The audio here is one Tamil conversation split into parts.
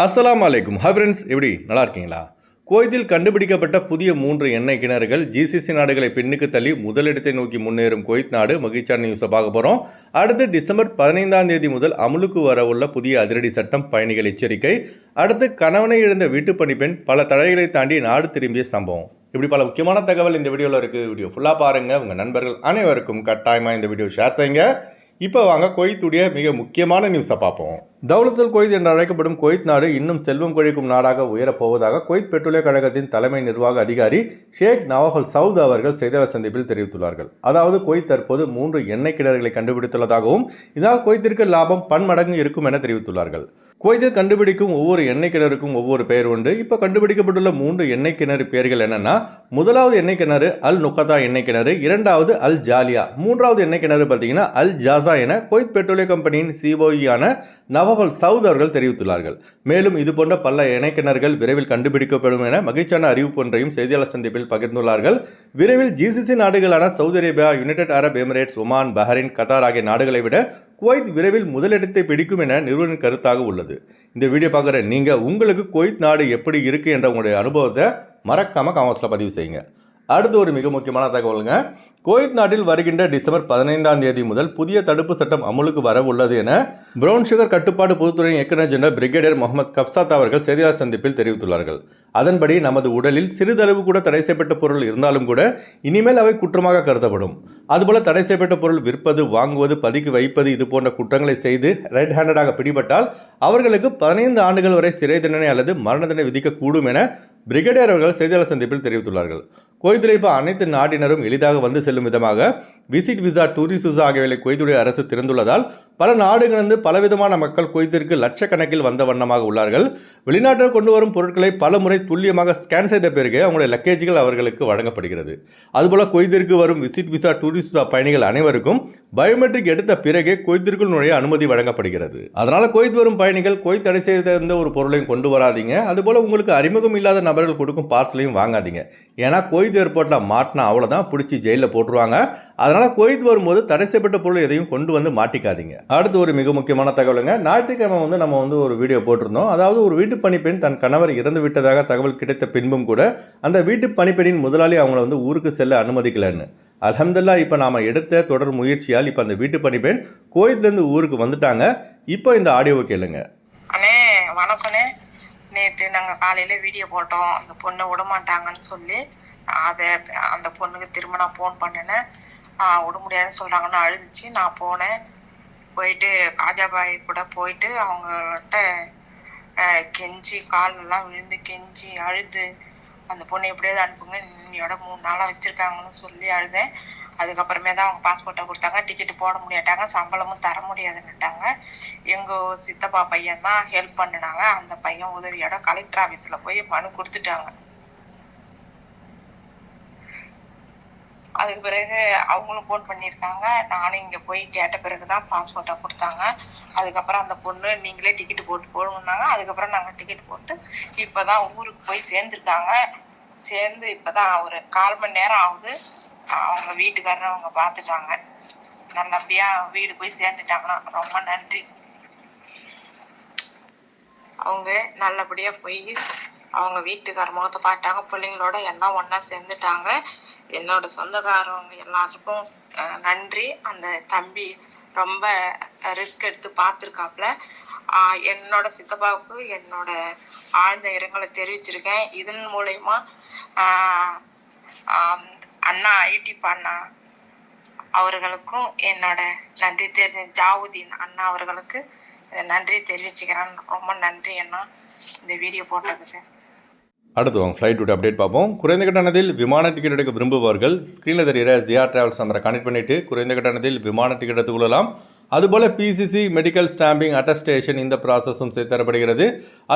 அஸ்லாம் அலைக்கும். ஹை ஃப்ரெண்ட்ஸ் எப்படி? நல்லா இருக்கீங்களா? குவைத்தில் கண்டுபிடிக்கப்பட்ட புதிய மூன்று எண்ணெய் கிணறுகள் ஜிசிசி நாடுகளை பின்னுக்கு தள்ளி முதலிடத்தை நோக்கி முன்னேறும் குவைத் நாடு மகிழ்ச்சியான நியூஸை பார்க்க போகிறோம் அடுத்து டிசம்பர் பதினைந்தாம் தேதி முதல் அமுலுக்கு வரவுள்ள புதிய அதிரடி சட்டம் பயணிகள் எச்சரிக்கை. அடுத்து கணவனை இழந்த வீட்டுப் பணிப்பெண் பல தடைகளை தாண்டி நாடு திரும்பிய சம்பவம். இப்படி பல முக்கியமான தகவல் இந்த வீடியோவில் இருக்குது வீடியோ ஃபுல்லாக பாருங்கள் உங்கள் நண்பர்கள் அனைவருக்கும் கட்டாயமாக இந்த வீடியோ ஷேர் செய்யுங்க. இப்போ வாங்க குவைத்துடைய மிக முக்கியமான நியூஸை பார்ப்போம். தௌலத்துல் கொய்த் என்று அழைக்கப்படும் கொய்த் நாடு இன்னும் செல்வம் கொழிக்கும் நாடாக உயரப்போவதாக போவதாக பெட்ரோலிய கழகத்தின் தலைமை நிர்வாக அதிகாரி ஷேக் நவஹல் சவுத் அவர்கள் செய்தியாளர் சந்திப்பில் தெரிவித்துள்ளார்கள். அதாவது கொய்த் தற்போது மூன்று எண்ணெய் கிணறுகளை கண்டுபிடித்துள்ளதாகவும் இதனால் கொய்த்திற்கு லாபம் பன்மடங்கு இருக்கும் என தெரிவித்துள்ளார்கள். குவைத்தில் கண்டுபிடிக்கும் ஒவ்வொரு எண்ணெய் கிணறுக்கும் ஒவ்வொரு பெயர் உண்டு. இப்போ கண்டுபிடிக்கப்பட்டுள்ள மூன்று எண்ணெய் கிணறு பெயர்கள் என்னன்னா முதலாவது எண்ணெய் கிணறு அல் நுகதா எண்ணெய் கிணறு இரண்டாவது அல் ஜாலியா மூன்றாவது எண்ணெய் கிணறு பார்த்தீங்கன்னா அல் ஜாசா என குவைத் பெட்ரோலிய கம்பெனியின் சிஓஇயான நவாஃபல் சவுத் அவர்கள் தெரிவித்துள்ளார்கள். மேலும் இதுபோன்ற பல எண்ணெய் விரைவில் கண்டுபிடிக்கப்படும் என மகிழ்ச்சியான அறிவிப்பு ஒன்றையும் செய்தியாளர் சந்திப்பில் பகிர்ந்துள்ளார்கள். விரைவில் ஜிசிசி நாடுகளான Saudi Arabia United Arab Emirates Oman Bahrain Qatar ஆகிய நாடுகளை விட குவைத் விரைவில் முதலிடத்தை பிடிக்கும் என நிறுவனின் கருத்தாக உள்ளது. இந்த வீடியோ பார்க்குற நீங்கள் உங்களுக்கு குவைத் நாடு எப்படி இருக்குது என்ற உங்களுடைய அனுபவத்தை மறக்காமல் காமர்ஸில் பதிவு செய்யுங்க. அடுத்து ஒரு மிக முக்கியமான தகவலுங்க. குவைத் நாட்டில் வருகின்ற டிசம்பர் பதினைந்தாம் தேதி முதல் புதிய தடுப்பு சட்டம் அமலுக்கு வர உள்ளது என பிரவுன் சுகர் கட்டுப்பாடு பொதுத்துறை இயக்குநர் ஜெனரல் பிரிகேடியர் முகமது கப்சாத் அவர்கள் செய்தியாளர் சந்திப்பில் தெரிவித்துள்ளார்கள். அதன்படி நமது உடலில் சிறிதளவு கூட தடை செய்யப்பட்ட பொருள் இருந்தாலும் கூட இனிமேல் அவை குற்றமாக கருதப்படும். அதுபோல தடை செய்யப்பட்ட பொருள் விற்பது வாங்குவது பதுக்கி வைப்பது இது போன்ற குற்றங்களை செய்து ரெட் ஹேண்டடாக பிடிபட்டால் அவர்களுக்கு பதினைந்து ஆண்டுகள் வரை சிறை தண்டனை அல்லது மரண தண்டனை விதிக்கக்கூடும் என பிரிகேடியர் அவர்கள் செய்தியாளர் சந்திப்பில் தெரிவித்துள்ளார்கள். குவைத்தில் அனைத்து நாட்டினரும் எளிதாக வந்து செல்லும் விதமாக விசிட் விசா டூரிஸ்ட் விசா ஆகியவை குவைத்துடைய அரசு திறந்துள்ளதால் பல நாடுகளிலிருந்து பலவிதமான மக்கள் குவைத்திற்கு லட்சக்கணக்கில் வந்த வண்ணமாக உள்ளார்கள். வெளிநாட்டில் கொண்டு வரும் பொருட்களை பல முறை துல்லியமாக ஸ்கேன் செய்த பிறகு அவங்களுடைய லக்கேஜ்கள் அவர்களுக்கு வழங்கப்படுகிறது. அதுபோல குவைத்திற்கு வரும் விசிட் விசா டூரிஸ்ட் விசா பயணிகள் அனைவருக்கும் பயோமெட்ரிக் எடுத்த பிறகே குவைத்திற்குள் நுழைய அனுமதி வழங்கப்படுகிறது. அதனால் குவைத் வரும் பயணிகள் குவைத் தடை செய்த எந்த ஒரு பொருளையும் கொண்டு வராதீங்க. அதுபோல் உங்களுக்கு அறிமுகம் இல்லாத நபர்கள் கொடுக்கும் பார்சலையும் வாங்காதீங்க. ஏன்னா குவைத் ஏர்போர்ட்டில் மாட்டினா அவ்வளோதான் பிடிச்சி ஜெயிலில் போட்டுருவாங்க. அதனால் குவைத் வரும்போது தடை செய்யப்பட்ட பொருள் எதையும் கொண்டு வந்து மாட்டிக்காதீங்க. அடுத்து ஒரு மிக முக்கியமான தகவலுங்க. ஞாயிற்றுக்கிழமை வந்து நம்ம வந்து ஒரு வீடியோ போட்டிருந்தோம். அதாவது ஒரு வீட்டு பணிப்பெண் தன் கணவர் இறந்து விட்டதாக தகவல் கிடைத்த பின்பும் கூட அந்த வீட்டு பணிப்பெண்ணின் முதலாளி அவங்கள வந்து ஊருக்கு செல்ல அனுமதிக்கலன்னு. அலமதுல்லா இப்போ நாம் எடுத்த தொடர் முயற்சியால் இப்போ அந்த வீட்டு பணிப்பெண் கோயிலேருந்து ஊருக்கு வந்துட்டாங்க. இப்போ இந்த ஆடியோவை கேளுங்க. அண்ணே வணக்கண்ணே. நேற்று நாங்கள் காலையில் வீடியோ போட்டோம். அந்த பொண்ணை விடமாட்டாங்கன்னு சொல்லி அதை அந்த பொண்ணுக்கு திரும்ப நான் ஃபோன் பண்ணினேன். விட முடியாதுன்னு சொல்கிறாங்கன்னு அழுதுச்சு. நான் போனேன். போயிட்டு காஜாபாய் கூட போயிட்டு அவங்கள்ட்ட கெஞ்சி காலெல்லாம் விழுந்து கெஞ்சி அழுது அந்த பொண்ணை எப்படியாவது அனுப்புங்க. இன்னையோட மூணு நாளாக வச்சுருக்காங்கன்னு சொல்லி அழுதேன். அதுக்கப்புறமே தான் அவங்க பாஸ்போர்ட்டை கொடுத்தாங்க. டிக்கெட்டு போட முடியாட்டாங்க. சம்பளமும் தர முடியாதுன்னுட்டாங்க. எங்கள் சித்தப்பா பையன் தான் ஹெல்ப் பண்ணினாங்க. அந்த பையன் உதவியோட கலெக்டர் ஆஃபீஸில் போய் மனு கொடுத்துட்டாங்க. அதுக்கு பிறகு அவங்களும் ஃபோன் பண்ணியிருக்காங்க. நானும் இங்கே போய் கேட்ட பிறகு தான் பாஸ்போர்ட்டை கொடுத்தாங்க. அதுக்கப்புறம் அந்த பொண்ணு நீங்களே டிக்கெட் போட்டு போடணுன்னாங்க அதுக்கப்புறம் நாங்கள் டிக்கெட் போட்டு இப்போ தான் ஊருக்கு போய் சேர்ந்துருக்காங்க. சேர்ந்து இப்போ தான் ஒரு கால் மணி நேரம் ஆகுது. அவங்க வீட்டுக்காரர் அவங்க பார்த்துட்டாங்க. நல்லபடியாக வீடு போய் சேர்ந்துட்டாங்கன்னா ரொம்ப நன்றி. அவங்க நல்லபடியாக போய் அவங்க வீட்டுக்கார முகத்தை பார்த்தாங்க பிள்ளைங்களோட எல்லாம் ஒன்றா சேர்ந்துட்டாங்க. என்னோட சொந்தக்காரவங்க எல்லாருக்கும் நன்றி. அந்த தம்பி ரொம்ப ரிஸ்க் எடுத்து பார்த்துருக்காப்புல. என்னோட சித்தப்பாவுக்கு என்னோட ஆழ்ந்த இரங்கலை தெரிவிச்சிருக்கேன். இதன் மூலயமா அண்ணா ஐடி அண்ணா அவர்களுக்கும் என்னோட நன்றி தெரிஞ்ச ஜாவுதீன் அண்ணா அவர்களுக்கு நன்றி தெரிவிச்சுக்கிறேன். ரொம்ப நன்றி அண்ணா இந்த வீடியோ போட்டதுக்கு. அடுத்து வாங்க ஃப்ளைட் ரூட் அப்டேட் பார்ப்போம். குறைந்த கட்டணத்தில் விமான டிக்கெட் எடுக்க விரும்புபவர்கள் ஸ்க்ரீனில் தெரிகிற ஜியா டிராவல்ஸ் நம்பரை கனெக்ட் பண்ணிவிட்டு குறைந்த கட்டணத்தில் விமான டிக்கெட் எடுத்துக்கொள்ளலாம் அதுபோல் பிசிசி மெடிக்கல் ஸ்டாம்பிங் அட்டஸ்டேஷன் இந்த ப்ராசஸும் சேர்த்து தரப்படுகிறது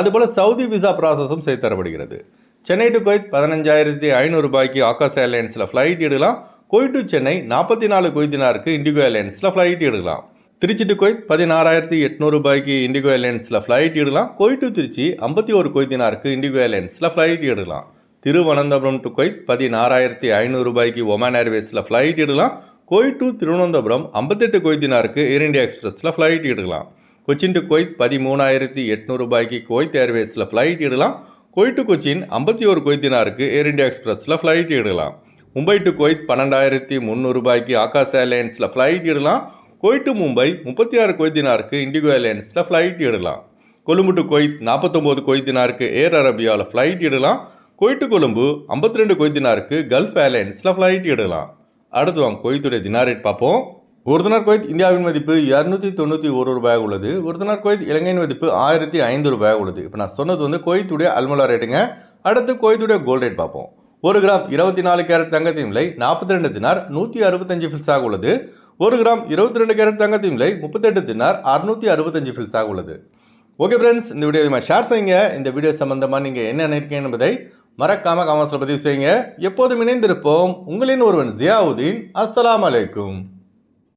அதுபோல் சவுதி விசா ப்ராசஸும் சேர்த்து தரப்படுகிறது சென்னை டு கொய்த் பதினஞ்சாயிரத்தி ஐநூறுரூபாய்க்கு ஆகாஷ் ஏர்லைன்ஸில் ஃப்ளைட் எடுக்கலாம். குவைட் டு சென்னை நாற்பத்தி நாலு கொய்தினாருக்கு இண்டிகோ ஏர்லைன்ஸில் ஃப்ளைட் எடுக்கலாம். திருச்சி டு கோயத் பதினாறாயிரத்தி எட்நூறு ரூபாய்க்கு இண்டிகோ ஏர்லைன்ஸில் ஃப்ளைட் எடுக்கலாம். குவைட் டு திருச்சி ஐம்பத்தி ஒரு குவைத்தினாருக்கு இண்டிகோ ஏர்லைன்ஸில் ஃப்ளைட் எடுக்கலாம். திருவனந்தபுரம் டு கொய்த் பதினாறாயிரத்தி ஐநூறு ரூபாய்க்கு ஒமான் ஏர்வேஸில் ஃப்ளைட் எடுக்கலாம். குவைட் டு திருவனந்தபுரம் ஐம்பத்தெட்டு குவைத்தினாருக்கு ஏர் இண்டியா எக்ஸ்பிரஸில் ஃப்ளைட் எடுக்கலாம். கொச்சின் டு கொய்த் பதிமூணாயிரத்தி எட்நூறு ரூபாய்க்கு குவைத் ஏர்வேஸில் ஃப்ளைட் இடலாம் குவைட் டு கொச்சின் ஐம்பத்தி ஒரு கொய்தினாருக்கு ஏர் இண்டியா எக்ஸ்பிரஸில் ஃப்ளைட் இடலாம் மும்பை டு கொய்த் பன்னெண்டாயிரத்தி முந்நூறு ரூபாய்க்கு ஆகாஷ் ஏர்லைன்ஸில் ஃப்ளைட் இடலாம் குவைட் டு மும்பை முப்பத்தி ஆறு கொய்தினாருக்கு தினாருக்கு இண்டிகோ ஏர்லைன்ஸில் ஃப்ளைட் இடலாம் கொழும்பு டு கொய்த் நாற்பத்தொம்போது கொய்தினாருக்கு தினாருக்கு ஏர் அரபியாவில் ஃப்ளைட் இடலாம் குவைட் டு கொழும்பு ஐம்பத்தி ரெண்டு கொய்தினாருக்கு கல்ஃப் ஏர்லைன்ஸில் ஃப்ளைட் இடலாம் அடுத்து வாங்க கொய்த்துடைய தினார் ரேட் பார்ப்போம். ஒரு தினார் இந்தியாவின் மதிப்பு இரநூத்தி தொண்ணூற்றி ஒரு ரூபாய் உள்ளது. ஒரு தினார் குவைத் இலங்கையின் மதிப்பு ஆயிரத்தி ஐந்து ரூபாய் உள்ளது. இப்போ நான் சொன்னது வந்து கோயத்துடைய அல்முலா ரேட்டுங்க அடுத்து கோயத்துடைய கோல்ட் ரேட் பார்ப்போம். ஒரு கிராம் இருபத்தி நாலு கேரட் தங்கத்தின் விலை நாற்பத்தி ரெண்டு தினார் நூற்றி அறுபத்தஞ்சு ஃபில்ஸாக உள்ளது. ஒரு கிராம் இருபத்தி ரெண்டு கேரட் தங்கத்தின் விலை முப்பத்தெட்டு தினார் அறுநூற்றி அறுபத்தஞ்சு ஃபில்ஸாக உள்ளது. ஓகே ஃப்ரெண்ட்ஸ் இந்த வீடியோ ஷேர் செய்யுங்க. இந்த வீடியோ சம்பந்தமாக நீங்கள் என்ன நினைக்கிறீங்க என்பதை மறக்காம காமெண்ட்ஸில் பதிவு செய்யுங்க. எப்போதும் இணைந்திருப்போம். உங்களின் ஒருவன் ஜியாவுதீன். அஸ்லாம் அலைக்கும்.